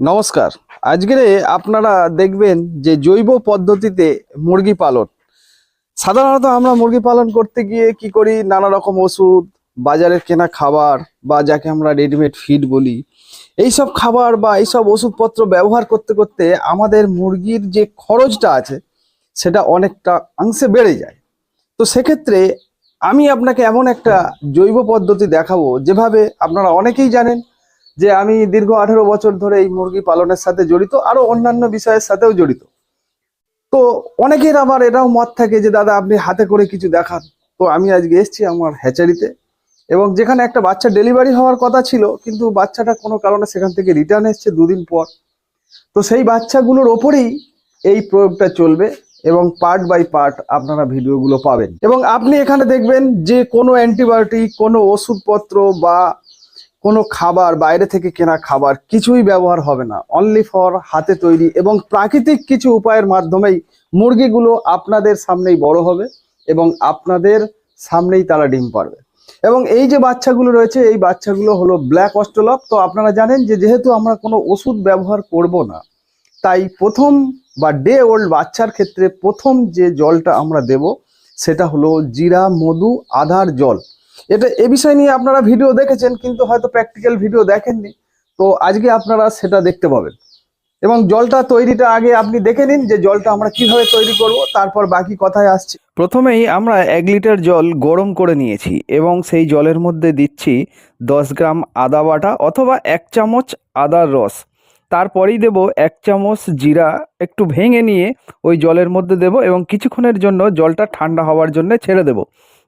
নমস্কার। আজকে আপনারা দেখবেন যে জৈব পদ্ধতিতে মুরগি পালন। সাধারণত আমরা মুরগি পালন করতে গিয়ে কি করি? নানা রকম ওষুধ, বাজারের কেনা খাবার বা যাকে আমরা রেডিমেড ফিড বলি, এইসব খাবার বা এইসব ওষুধপত্র ব্যবহার করতে করতে আমাদের মুরগির যে খরচটা আছে, সেটা অনেকটা অংশে বেড়ে যায়। তো সেক্ষেত্রে আমি আপনাকে এমন একটা জৈব পদ্ধতি দেখাবো, যেভাবে আপনারা অনেকেই জানেন যে আমি দীর্ঘ আঠেরো বছর ধরে এই মুরগি পালনের সাথে জড়িত, আরও অন্যান্য বিষয়ের সাথেও জড়িত। তো অনেকের আবার এটাও মত থাকে যে, দাদা, আপনি হাতে করে কিছু দেখান। তো আমি আজকে এসেছি আমার হ্যাচারিতে এবং যেখানে একটা বাচ্চা ডেলিভারি হওয়ার কথা ছিল, কিন্তু বাচ্চাটা কোনো কারণে সেখান থেকে রিটার্ন এসছে দুদিন পর। তো সেই বাচ্চাগুলোর ওপরেই এই প্রয়োগটা চলবে এবং পার্ট বাই পার্ট আপনারা ভিডিওগুলো পাবেন। এবং আপনি এখানে দেখবেন যে কোনো অ্যান্টিবায়োটিক, কোনো ওষুধপত্র বা কোনো খাবার, বাইরে থেকে কেনা খাবার কিছুই ব্যবহার হবে না। অনলি ফর হাতে তৈরি এবং প্রাকৃতিক কিছু উপায়ের মাধ্যমেই মুরগিগুলো আপনাদের সামনেই বড় হবে এবং আপনাদের সামনেই তারা ডিম পারবে। এবং এই যে বাচ্চাগুলো রয়েছে, এই বাচ্চাগুলো হলো ব্ল্যাক অস্ট্রলপ তো আপনারা জানেন যে যেহেতু আমরা কোনো ওষুধ ব্যবহার করব না, তাই প্রথম বা ডে ওল্ড বাচ্চার ক্ষেত্রে প্রথম যে জলটা আমরা দেব, সেটা হলো জিরা, মধু আধার জল। এটা এ বিষয় নিয়ে আপনারা ভিডিও দেখেছেন, কিন্তু হয়তো প্র্যাকটিক্যাল ভিডিও দেখেননি। তো আজকে আপনারা সেটা দেখতে পাবেন। এবং জলটা তৈরিটা আগে আপনি দেখে নিন যে জলটা আমরা কীভাবে তৈরি করব, তারপর বাকি কথায় আসছি। প্রথমেই আমরা এক লিটার জল গরম করে নিয়েছি এবং সেই জলের মধ্যে দিচ্ছি দশ গ্রাম আদা বাটা অথবা এক চামচ আদার রস। তারপরেই দেব এক চামচ জিরা, একটু ভেঙে নিয়ে ওই জলের মধ্যে দেব এবং কিছুক্ষণের জন্য জলটা ঠান্ডা হওয়ার জন্য ছেড়ে দেব।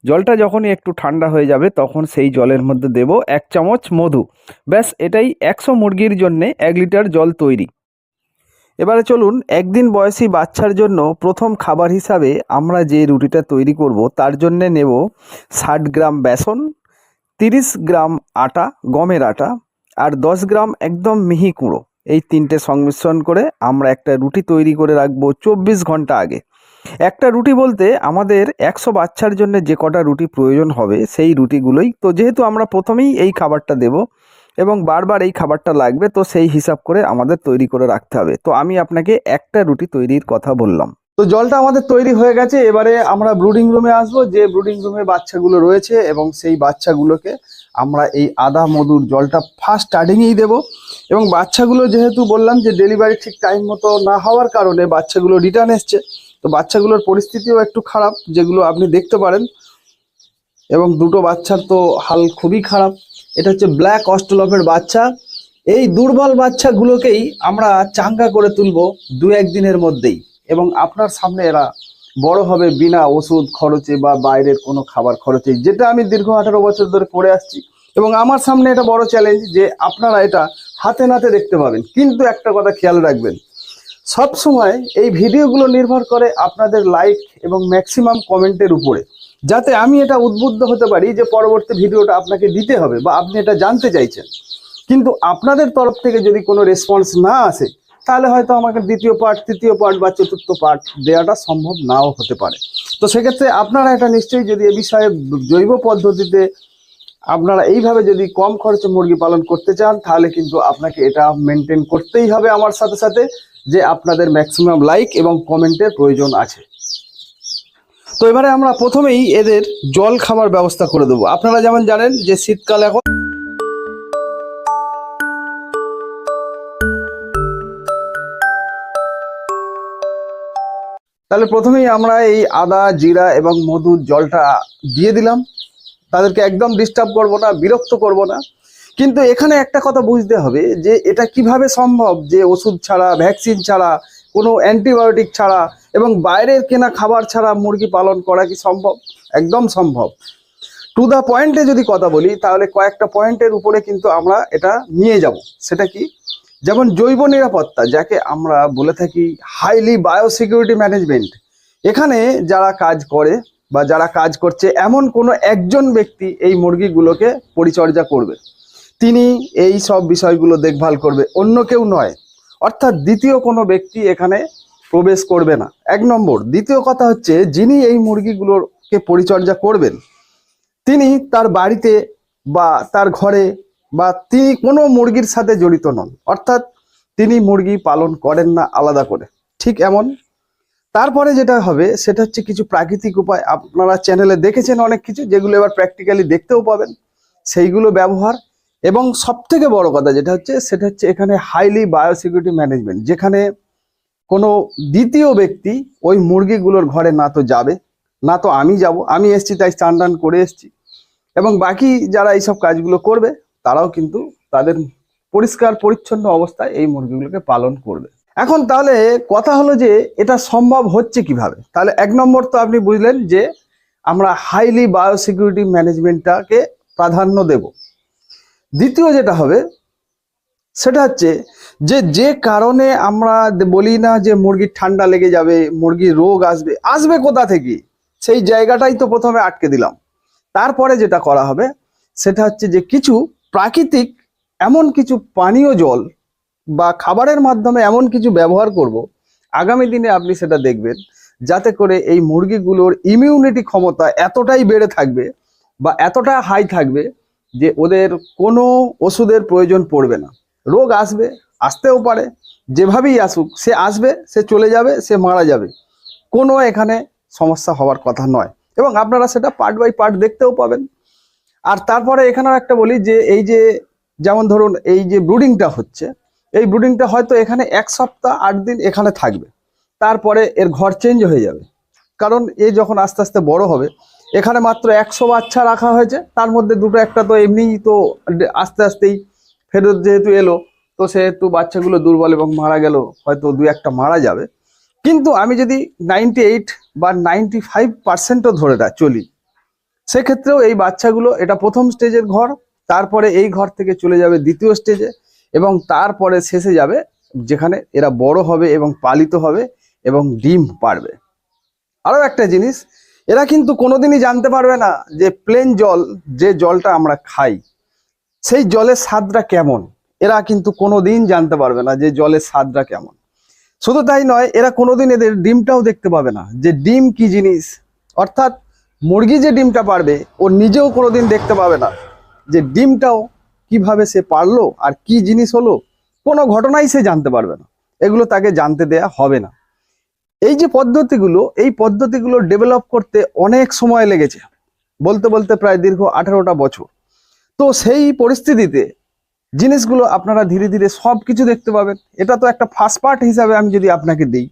জলটা যখনই একটু ঠান্ডা হয়ে যাবে, তখন সেই জলের মধ্যে দেব এক চামচ মধু। ব্যাস, এটাই একশো মুরগির জন্য এক লিটার জল তৈরি। এবারে চলুন, একদিন বয়সী বাচ্চার জন্য প্রথম খাবার হিসাবে আমরা যে রুটিটা তৈরি করব, তার জন্য নেব ষাট গ্রাম বেসন, তিরিশ গ্রাম আটা, গমের আটা, আর দশ গ্রাম একদম মিহি কুঁড়ো। এই তিনটে সংমিশ্রণ করে আমরা একটা রুটি তৈরি করে রাখব চব্বিশ ঘণ্টা আগে। একটা রুটি বলতে আমাদের একশো বাচ্চার জন্য যে কটা রুটি প্রয়োজন হবে, সেই রুটিগুলোই। তো যেহেতু আমরা প্রথমেই এই খাবারটা দেব এবং বারবার এই খাবারটা লাগবে, তো সেই হিসাব করে আমাদের তৈরি করে রাখতে হবে। তো আমি আপনাকে একটা রুটি তৈরির কথা বললাম। তো জলটা আমাদের তৈরি হয়ে গেছে, এবারে আমরা ব্রুডিং রুমে আসব। যে ব্রুডিং রুমে বাচ্চাগুলো রয়েছে এবং সেই বাচ্চাগুলোকে আমরা এই আদা মধুর জলটা ফার্স্ট স্টার্টিংয়েই দেবো। এবং বাচ্চাগুলো যেহেতু বললাম যে ডেলিভারি ঠিক টাইম মতো না হওয়ার কারণে বাচ্চাগুলো রিটার্ন এসছে তো বাচ্চাগুলোর পরিস্থিতিও একটু খারাপ, যেগুলো আপনি দেখতে পারেন। এবং দুটো বাচ্চার তো হাল খুবই খারাপ। এটা হচ্ছে ব্ল্যাক অস্ট্রলপের বাচ্চা। এই দুর্বল বাচ্চাগুলোকেই আমরা চাঙ্গা করে তুলব দু একদিনের মধ্যেই। এবং আপনার সামনে এরা বড় হবে বিনা ওষুধ খরচে বা বাইরের কোনো খাবার খরচে, যেটা আমি দীর্ঘ আঠারো বছর ধরে করে আসছি। এবং আমার সামনে এটা বড় চ্যালেঞ্জ যে আপনারা এটা হাতে নাতে দেখতে পাবেন। কিন্তু একটা কথা খেয়াল রাখবেন সব সময় এই ভিডিওগুলো নির্ভর করে আপনাদের লাইক এবং ম্যাক্সিমাম কমেন্টের উপরে। যাতে আমি এটা উদ্বুদ্ধ হতে পারি যে পরবর্তী ভিডিওটা আপনাকে দিতে হবে বা আপনি এটা জানতে চাইছেন। কিন্তু আপনাদের তরফ থেকে যদি কোনো রেসপন্স না আসে, তাহলে হয়তো আমাকে দ্বিতীয় পার্ট তৃতীয় পার্ট বা চতুর্থ পার্ট দেওয়াটা সম্ভব নাও হতে পারে। তো সেক্ষেত্রে আপনারা এটা নিশ্চয়ই যদি এ বিষয়ে জৈব পদ্ধতিতে আপনারা এইভাবে যদি কম খরচে মুরগি পালন করতে চান, তাহলে কিন্তু আপনাকে এটা মেনটেন করতেই হবে আমার সাথে সাথে। আপনাদের ম্যাক্সিমাম লাইক এবং কমেন্টের প্রয়োজন আছে। তো এবারে আমরা প্রথমেই এদের জল খাবার ব্যবস্থা করে দেবো। আপনারা যেমন জানেন যে শীতকাল এখন তাহলে প্রথমেই আমরা এই আদা, জিরা এবং মধুর জলটা দিয়ে দিলাম। তাদেরকে একদম ডিস্টার্ব করব না, বিরক্ত করব না। কিন্তু এখানে একটা কথা বুঝতে হবে যে এটা কীভাবে সম্ভব যে ওষুধ ছাড়া, ভ্যাকসিন ছাড়া, কোনো অ্যান্টিবায়োটিক ছাড়া এবং বাইরের কেনা খাবার ছাড়া মুরগি পালন করা কি সম্ভব? একদম সম্ভব। টু দ্য পয়েন্টে যদি কথা বলি, তাহলে কয়েকটা পয়েন্টের উপরে কিন্তু আমরা এটা নিয়ে যাব। সেটা কি? যেমন জৈব নিরাপত্তা, যাকে আমরা বলে থাকি হাইলি বায়োসিকিউরিটি ম্যানেজমেন্ট এখানে যারা কাজ করে বা যারা কাজ করছে, এমন কোনো একজন ব্যক্তি এই মুরগিগুলোকে পরিচর্যা করবে। তিনি এই সব বিষয়গুলো দেখভাল করবে, অন্য কেউ নয়। অর্থাৎ দ্বিতীয় কোনো ব্যক্তি এখানে প্রবেশ করবে না। এক নম্বর, দ্বিতীয় কথা হচ্ছে, যিনি এই মুরগিগুলোকে পরিচর্যা করবেন, তিনি তার বাড়িতে বা তার ঘরে বা তিনি কোনো মুরগির সাথে জড়িত নন। অর্থাৎ তিনি মুরগি পালন করেন না আলাদা করে। ঠিক এমন। তারপরে যেটা হবে, সেটা হচ্ছে কিছু প্রাকৃতিক উপায়। আপনারা চ্যানেলে দেখেছেন অনেক কিছু, যেগুলো এবার প্র্যাকটিক্যালি দেখতেও পাবেন। সেইগুলো ব্যবহার এবং সব থেকে বড় কথা যেটা হচ্ছে, সেটা হচ্ছে এখানে হাইলি বায়োসিকিউরিটি ম্যানেজমেন্ট যেখানে কোনো দ্বিতীয় ব্যক্তি ওই মুরগিগুলোর ঘরে না তো যাবে, না তো আমি যাব, আমি এসছি তাই স্নান টান করে এসছি। এবং বাকি যারা এইসব কাজগুলো করবে, তারাও কিন্তু তাদের পরিষ্কার পরিচ্ছন্ন অবস্থায় এই মুরগিগুলোকে পালন করবে। এখন তাহলে কথা হলো যে, এটা সম্ভব হচ্ছে কীভাবে? তাহলে এক নম্বর তো আপনি বুঝলেন যে, আমরা হাইলি বায়োসিকিউরিটি ম্যানেজমেন্টটাকে প্রাধান্য দেব। দ্বিতীয় যেটা হবে, সেটা হচ্ছে যে যে কারণে আমরা বলি না যে মুরগির ঠান্ডা লেগে যাবে, মুরগির রোগ আসবে আসবে কোথা থেকে? সেই জায়গাটাই তো প্রথমে আটকে দিলাম। তারপরে যেটা করা হবে, সেটা হচ্ছে যে কিছু প্রাকৃতিক এমন কিছু পানীয় জল বা খাবারের মাধ্যমে এমন কিছু ব্যবহার করব, আগামী দিনে আপনি সেটা দেখবেন, যাতে করে এই মুরগিগুলোর ইমিউনিটি ক্ষমতা এতটাই বেড়ে থাকবে বা এতটা হাই থাকবে যে ওদের কোনো ওষুধের প্রয়োজন পড়বে না। রোগ আসবে, আসতেও পারে, যেভাবেই আসুক, সে আসবে, সে চলে যাবে, সে মারা যাবে। কোনো এখানে সমস্যা হওয়ার কথা নয়। এবং আপনারা সেটা পার্ট বাই পার্ট দেখতেও পাবেন। আর তারপরে এখানেও একটা বলি যে, এই যে, যেমন ধরুন, এই যে ব্রুডিংটা হচ্ছে, এই ব্রুডিংটা হয়তো এখানে এক সপ্তাহ আট দিন এখানে থাকবে। তারপরে এর ঘর চেঞ্জ হয়ে যাবে। কারণ এ যখন আস্তে আস্তে বড় হবে এখানে মাত্র একশো বাচ্চা রাখা হয়েছে। তার মধ্যে দুটো একটা তো এমনিই তো আস্তে আস্তেই ফেরত যেহেতু এলো, তো সেহেতু বাচ্চাগুলো দুর্বল এবং মারা গেল, হয়তো দু একটা মারা যাবে। কিন্তু আমি যদি নাইনটি এইট বা নাইনটি ফাইভ পার্সেন্টও ধরে চলি, সেক্ষেত্রেও এই বাচ্চাগুলো, এটা প্রথম স্টেজের ঘর, তারপরে এই ঘর থেকে চলে যাবে দ্বিতীয় স্টেজে এবং তারপরে শেষে যাবে যেখানে এরা বড় হবে এবং পালিত হবে এবং ডিম পারবে আরও একটা জিনিস এরা কিন্তু কোনোদিনই জানতে পারবে না যে প্লেন জল, যে জলটা আমরা খাই, সেই জলের স্বাদটা কেমন? এরা কিন্তু কোনোদিন জানতে পারবে না যে জলের স্বাদটা কেমন। শুধু তাই নয়, এরা কোনোদিন এদের ডিমটাও দেখতে পাবে না যে ডিম কি জিনিস। অর্থাৎ মুরগি যে ডিমটা পারবে, ও নিজেও কোনোদিন দেখতে পাবে না যে ডিমটাও কীভাবে সে পারল আর কি জিনিস হলো। কোনো ঘটনাই সে জানতে পারবে না। এগুলো তাকে জানতে দেয়া হবে না। এই যে পদ্ধতিগুলো, এই পদ্ধতিগুলো ডেভেলপ করতে অনেক সময় লেগেছে, বলতে বলতে প্রায় দীর্ঘ আঠারোটা বছর। তো সেই পরিস্থিতিতে জিনিসগুলো আপনারা ধীরে ধীরে সব কিছু দেখতে পাবেন। এটা তো একটা ফার্স্ট পার্ট হিসাবে আমি যদি আপনাকে দিই,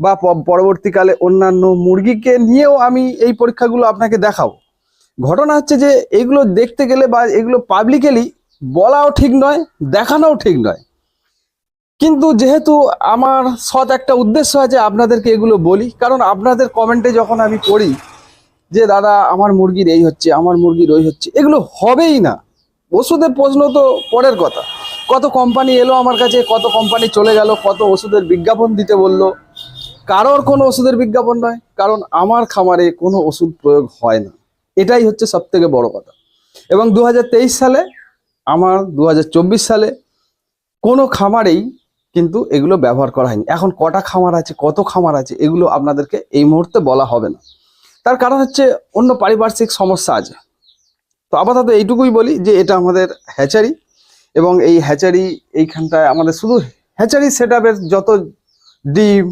বা পরবর্তীকালে অন্যান্য মুরগিকে নিয়েও আমি এই পরীক্ষাগুলো আপনাকে দেখাবো। ঘটনা হচ্ছে যে এগুলো দেখতে গেলে বা এগুলো পাবলিকেলি বলাও ঠিক নয়, দেখানোও ঠিক নয়। কিন্তু যেহেতু আমার সৎ একটা উদ্দেশ্য আছে, আপনাদেরকে এগুলো বলি। কারণ আপনাদের কমেন্টে যখন আমি পড়ি যে, দাদা, আমার মুরগির এই হচ্ছে, আমার মুরগির ওই হচ্ছে, এগুলো হবেই না। ওষুধের প্রশ্ন তো পরের কথা। কত কোম্পানি এলো আমার কাছে, কত কোম্পানি চলে গেল, কত ওষুধের বিজ্ঞাপন দিতে বলল। কারোর কোনো ওষুধের বিজ্ঞাপন নয়, কারণ আমার খামারে কোনো ওষুধ প্রয়োগ হয় না। এটাই হচ্ছে সব থেকে বড় কথা। এবং দু হাজার তেইশ সালে, আমার দু হাজার চব্বিশ সালে কোনো খামারেই কিন্তু এগুলো ব্যবহার করা হয়নি। এখন কটা খামার আছে, কত খামার আছে, এগুলো আপনাদেরকে এই মুহূর্তে বলা হবে না। তার কারণ হচ্ছে অন্য পারিপার্শ্বিক সমস্যা আছে। তো আপাতত এইটুকুই বলি যে এটা আমাদের হ্যাচারি এবং এই হ্যাচারি এইখানটায় আমাদের শুধু হ্যাচারি সেট যত ডিম,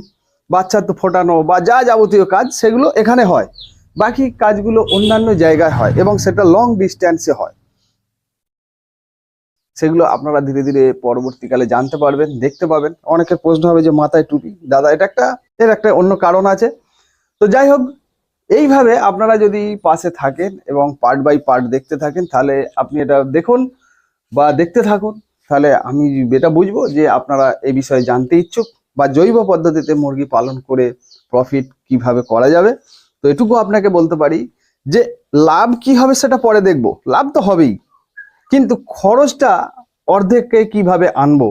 বাচ্চা তো ফোটানো বা যা যাবতীয় কাজ সেগুলো এখানে হয়। বাকি কাজগুলো অন্যান্য জায়গায় হয় এবং সেটা লং ডিস্ট্যান্সে হয়। সেগুলো আপনারা ধীরে ধীরে পরবর্তীকালে জানতে পারবেন, দেখতে পাবেন। অনেকের প্রশ্ন হবে যে, মাথায় টুপি? দাদা, এটা একটা, এর একটা অন্য কারণ আছে। তো যাই হোক, এইভাবে আপনারা যদি পাশে থাকেন এবং পার্ট বাই পার্ট দেখতে থাকেন, তাহলে আপনি এটা দেখুন বা দেখতে থাকুন। তাহলে আমি এটা বুঝব যে, আপনারা এই বিষয়ে জানতে ইচ্ছুক বা জৈব পদ্ধতিতে মুরগি পালন করে প্রফিট কীভাবে করা যাবে। তো এটুকু আপনাকে বলতে পারি যে, লাভ কি হবে সেটা পরে দেখব। লাভ তো হবেই। কিন্তু খরচটা অর্ধেককে কীভাবে আনব?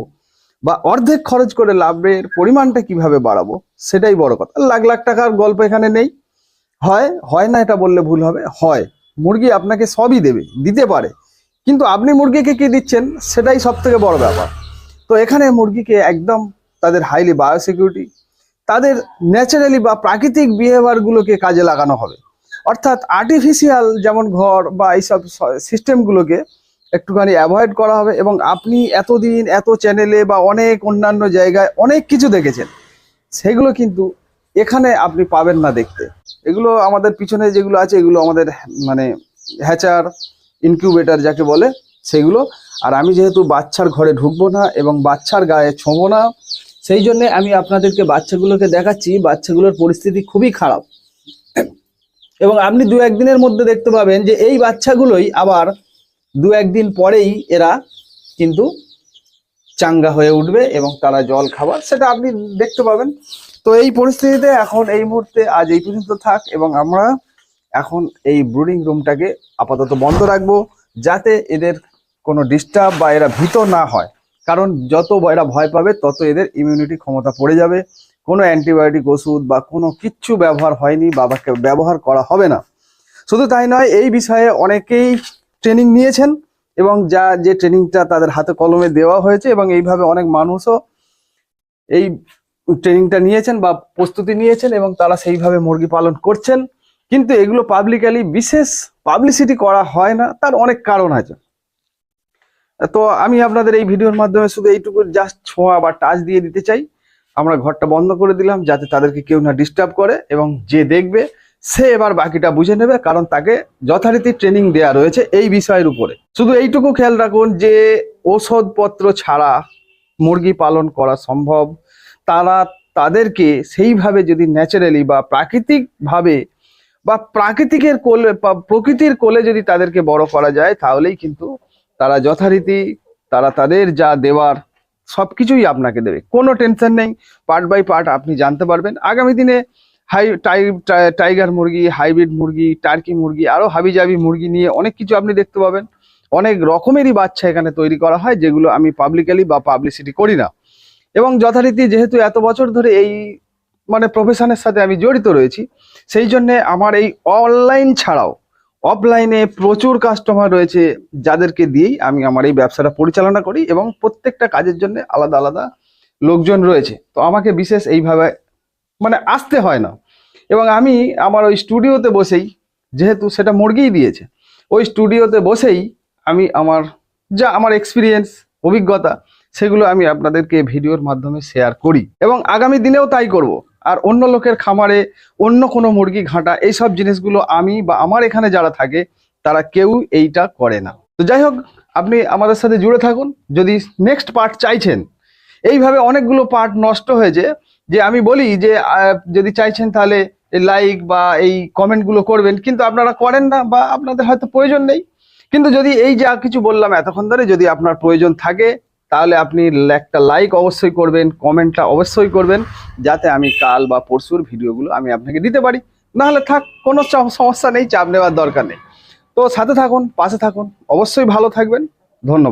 বা অর্ধেক খরচ করে লাভের পরিমাণটা কীভাবে বাড়াবো? সেটাই বড় কথা। লাখ লাখ টাকার গল্প এখানে নেই। হয় হয় না এটা বললে ভুল হবে? হয়। মুরগি আপনাকে সবই দেবে, দিতে পারে। কিন্তু আপনি মুরগিকে কি দিচ্ছেন? সেটাই সব থেকে বড় ব্যাপার। তো এখানে মুরগিকে একদম তাদের হাইলি বায়োসিকিউরিটি তাদের ন্যাচারালি বা প্রাকৃতিক বিহেভিয়ারগুলোকে কাজে লাগানো হবে। অর্থাৎ আর্টিফিশিয়াল যেমন ঘর বা এইসব সিস্টেমগুলোকে একটুখানি অ্যাভয়েড করা হবে এবং আপনি এতদিন এত চ্যানেলে বা অনেক অন্যান্য জায়গায় অনেক কিছু দেখেছেন, সেগুলো কিন্তু এখানে আপনি পাবেন না দেখতে। এগুলো আমাদের পিছনে যেগুলো আছে, এগুলো আমাদের মানে হ্যাচার ইনকিউবেটার যাকে বলে, সেগুলো। আর আমি যেহেতু বাচ্চার ঘরে ঢুকবো না এবং বাচ্চার গায়ে ছোঁবো না, সেই জন্যে আমি আপনাদেরকে বাচ্চাগুলোকে দেখাচ্ছি। বাচ্চাগুলোর পরিস্থিতি খুবই খারাপ। এবং আপনি দু একদিনের মধ্যে দেখতে পাবেন যে এই বাচ্চাগুলোই আবার দু একদিন পরেই এরা কিন্তু চাঙ্গা হয়ে উঠবে এবং তারা জল খাবার, সেটা আপনি দেখতে পাবেন। তো এই পরিস্থিতিতে এখন এই মুহূর্তে আজ এই পর্যন্ত থাক এবং আমরা এখন এই ব্রুডিং রুমটাকে আপাতত বন্ধ রাখব যাতে এদের কোনো ডিস্টার্ব বা এরা ভীত না হয়। কারণ যত এরা ভয় পাবে, তত এদের ইমিউনিটি ক্ষমতা পড়ে যাবে। কোনো অ্যান্টিবায়োটিক ওষুধ বা কোনো কিচ্ছু ব্যবহার হয়নি বা বা ব্যবহার করা হবে না। শুধু তাই নয়, এই বিষয়ে অনেকেই ট্রেনিং নিয়েছেন এবং যা যে ট্রেনিংটা তাদের হাতে কলমে দেওয়া হয়েছে এবং এইভাবে অনেক মানুষও এই ট্রেনিংটা নিয়েছেন বা প্রস্তুতি নিয়েছেন এবং তারা সেইভাবে মুরগি পালন করছেন। কিন্তু এগুলো পাবলিকালি বিশেষ পাবলিসিটি করা হয় না, তার অনেক কারণ আছে। তো আমি আপনাদের এই ভিডিওর মাধ্যমে শুধু এইটুকু জাস্ট ছোঁয়া বা টাচ দিয়ে দিতে চাই। আমরা ঘরটা বন্ধ করে দিলাম যাতে তাদেরকে কেউ না ডিস্টার্ব করে এবং যে দেখবে সে এবার বাকিটা বুঝে নেবে, কারণ তাকে যথারীতি ট্রেনিং দেওয়া রয়েছে এই বিষয়ের উপরে। শুধু এইটুকু খেয়াল রাখুন যে ওষুধপত্র ছাড়া মুরগি পালন করা সম্ভব। তারা তাদেরকে সেইভাবে যদি ন্যাচারালি বা প্রাকৃতিকভাবে বা প্রাকৃতিকের কোলে প্রকৃতির কোলে যদি তাদেরকে বড় করা যায়, তাহলেই কিন্তু তারা যথারীতি তারা তাদের যা দেওয়ার সব কিছুই আপনাকে দেবে। কোনো টেনশন নেই পার্ট বাই পার্ট আপনি জানতে পারবেন। আগামী দিনে হাই, টাই, টাই- টাইগার মুরগি, হাইব্রিড মুরগি, টার্কি মুরগি আরও হাবিজাবি মুরগি নিয়ে অনেক কিছু আপনি দেখতে পাবেন। অনেক রকমেরই বাচ্চা এখানে তৈরি করা হয়, যেগুলো আমি পাবলিকালি বা পাবলিসিটি করি না। এবং যথারীতি যেহেতু এত বছর ধরে এই মানে প্রফেশনের সাথে আমি জড়িত রয়েছি, সেই জন্যে আমার এই অনলাইন ছাড়াও অফলাইনে প্রচুর কাস্টমার রয়েছে, যাদেরকে দিয়েই আমি আমার এই ব্যবসাটা পরিচালনা করি এবং প্রত্যেকটা কাজের জন্য আলাদা আলাদা লোকজন রয়েছে। তো আমাকে বিশেষ এইভাবে মানে আসতে হয় না। এবং আমি আমার ওই স্টুডিওতে বসেই, যেহেতু সেটা মুরগিই দিয়েছে, ওই স্টুডিওতে বসেই আমি আমার যা আমার এক্সপিরিয়েন্স অভিজ্ঞতা, সেগুলো আমি আপনাদেরকে ভিডিওর মাধ্যমে শেয়ার করি। এবং আগামী দিনেও তাই করব। আর অন্য লোকের খামারে অন্য কোনো মুরগি ঘাঁটা এইসব জিনিসগুলো আমি বা আমার এখানে যারা থাকে, তারা কেউ এইটা করে না। তো যাই হোক, আপনি আমাদের সাথে জুড়ে থাকুন। যদি নেক্সট পার্ট চাইছেন, এইভাবে অনেকগুলো পার্ট নষ্ট হয়েছে, যে আমি বলি যে যদি চাইছেন তাহলে লাইক বা এই কমেন্টগুলো করবেন, কিন্তু আপনারা করেন না বা আপনাদের হয়তো প্রয়োজন নেই। কিন্তু যদি এই যা কিছু বললাম এতক্ষণ ধরে যদি আপনার প্রয়োজন থাকে, তাহলে আপনি একটা লাইক অবশ্যই করবেন কমেন্টটা অবশ্যই করবেন, যাতে আমি কাল বা পরশুর ভিডিওগুলো আমি আপনাকে দিতে পারি। নাহলে থাক, কোনো সমস্যা নেই, চাপ নেওয়ার দরকার নেই। তো সাথে থাকুন, পাশে থাকুন, অবশ্যই ভালো থাকবেন। ধন্যবাদ।